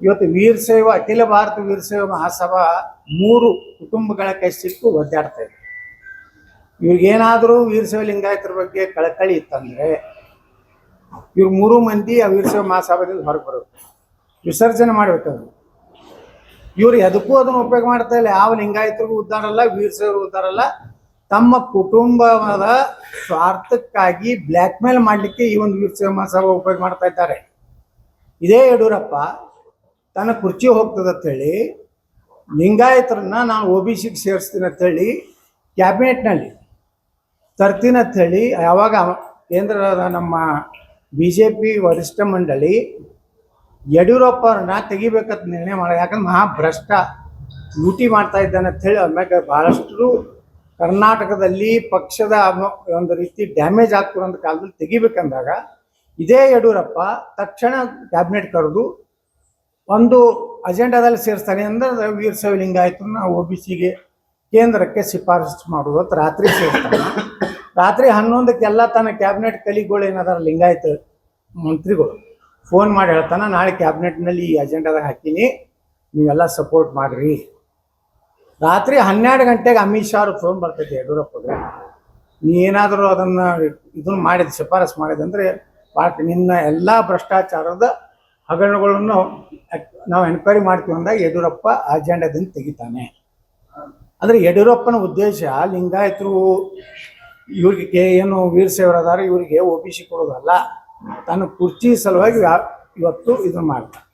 ಇವತ್ತು ವೀರಶೈವ ಅಖಿಲ ಭಾರತ ವೀರಶೈವ ಮಹಾಸಭಾ ಮೂರು ಕುಟುಂಬಗಳ ಕೈ ಸಿಕ್ಕು ಒದ್ದಾಡ್ತಾ ಇದೆ. ಇವ್ರಿಗೇನಾದರೂ ವೀರಶೈವ ಲಿಂಗಾಯತರ ಬಗ್ಗೆ ಕಳಕಳಿ ಇತ್ತಂದ್ರೆ ಇವ್ರು ಮೂರು ಮಂದಿ ಆ ವೀರಶೈವ ಮಹಾಸಭಾದಿಂದ ಹೊರಗೆ ಬರಬೇಕು ವಿಸರ್ಜನೆ ಮಾಡಬೇಕದು ಇವ್ರು ಎದಕ್ಕೂ ಅದನ್ನು ಉಪಯೋಗ ಮಾಡ್ತಾ ಇಲ್ಲ. ಯಾವ ಲಿಂಗಾಯತರಿಗೂ ಉದ್ಧಾರ ಅಲ್ಲ ವೀರಶೈವರು ಉದ್ಧಾರ ಅಲ್ಲ. ತಮ್ಮ ಕುಟುಂಬದ ಸ್ವಾರ್ಥಕ್ಕಾಗಿ ಬ್ಲ್ಯಾಕ್ ಮೇಲ್ ಮಾಡಲಿಕ್ಕೆ ಈ ಒಂದು ವೀರಶೈವ ಮಹಾಸಭಾ ಉಪಯೋಗ ಮಾಡ್ತಾ ಇದ್ದಾರೆ. ಇದೇ ಯಡಿಯೂರಪ್ಪ ತನ್ನ ಕುರ್ಚಿ ಹೋಗ್ತದೆ ಅಂತೇಳಿ ಲಿಂಗಾಯತರನ್ನ ನಾನು ಒ ಬಿ ಸಿಗೆ ಸೇರಿಸ್ತೀನಿ ಅಂತೇಳಿ ಕ್ಯಾಬಿನೆಟ್ನಲ್ಲಿ ತರ್ತೀನಿ ಹೇಳಿ, ಯಾವಾಗ ಕೇಂದ್ರದ ನಮ್ಮ ಬಿ ಜೆ ಪಿ ವರಿಷ್ಠ ಮಂಡಳಿ ಯಡಿಯೂರಪ್ಪ ಅವ್ರನ್ನ ತೆಗಿಬೇಕಂತ ನಿರ್ಣಯ ಮಾಡ, ಯಾಕಂದ್ರೆ ಮಹಾಭ್ರಷ್ಟ ಲೂಟಿ ಮಾಡ್ತಾ ಇದ್ದಾನೆ ಅಂಥೇಳಿ ಆಮ್ಯಾಗ ಭಾಳಷ್ಟು ಕರ್ನಾಟಕದಲ್ಲಿ ಪಕ್ಷದ ಒಂದು ರೀತಿ ಡ್ಯಾಮೇಜ್ ಆಗ್ತಿರೋ ಕಾಲದಲ್ಲಿ ತೆಗಿಬೇಕಂದಾಗ, ಇದೇ ಯಡಿಯೂರಪ್ಪ ತಕ್ಷಣ ಕ್ಯಾಬಿನೆಟ್ ಕರೆದು ಒಂದು ಅಜೆಂಡಾದಲ್ಲಿ ಸೇರಿಸ್ತಾನೆ ಅಂದ್ರೆ ವೀರಶೈವ ನಾವು ಒ ಬಿ ಸಿಗೆ ಕೇಂದ್ರಕ್ಕೆ ಶಿಫಾರಸು ಮಾಡುವುದು ರಾತ್ರಿ ಸೇರ್ತಾನೆ ರಾತ್ರಿ ಹನ್ನೊಂದಕ್ಕೆಲ್ಲ ತನ್ನ ಕ್ಯಾಬಿನೆಟ್ ಕಲಿಗಳು ಏನದಾರ ಲಿಂಗಾಯತ ಮಂತ್ರಿಗಳು ಫೋನ್ ಮಾಡಿ ಹೇಳ್ತಾನೆ, ನಾಳೆ ಕ್ಯಾಬಿನೆಟ್ನಲ್ಲಿ ಈ ಅಜೆಂಡಾದಾಗ ಹಾಕೀನಿ, ನೀವೆಲ್ಲ ಸಪೋರ್ಟ್ ಮಾಡಿರಿ. ರಾತ್ರಿ ಹನ್ನೆರಡು ಗಂಟೆಗೆ ಅಮಿತ್ ಶಾ ಅವ್ರಿಗೆ ಫೋನ್ ಬರ್ತೈತೆ ಯಡಿಯೂರಪ್ಪಗೆ ನೀ ಏನಾದರೂ ಅದನ್ನು ಇದನ್ನು ಮಾಡಿದ, ಶಿಫಾರಸು ಮಾಡಿದಂದ್ರೆ ಪಾರ್ಟಿ ನಿನ್ನ ಎಲ್ಲ ಭ್ರಷ್ಟಾಚಾರದ ಹಗರಣಗಳನ್ನು ನಾವು ಎನ್ಕ್ವೈರಿ ಮಾಡ್ತೀವಿ ಅಂದಾಗ ಯಡಿಯೂರಪ್ಪ ಅಜೆಂಡಾದಿಂದ ತೆಗಿತಾನೆ. ಅಂದರೆ ಯಡಿಯೂರಪ್ಪನ ಉದ್ದೇಶ ಲಿಂಗಾಯತರು ಇವ್ರಿಗೆ ಏನು ವೀರಶೈವರದಾರ ಇವರಿಗೆ ಒ ಬಿ ಸಿ ಕೊಡೋದಲ್ಲ ತನ್ನ ಕುರ್ಚಿ ಸಲುವಾಗಿ ಇವತ್ತು ಇದನ್ನು ಮಾಡ್ತಾನೆ.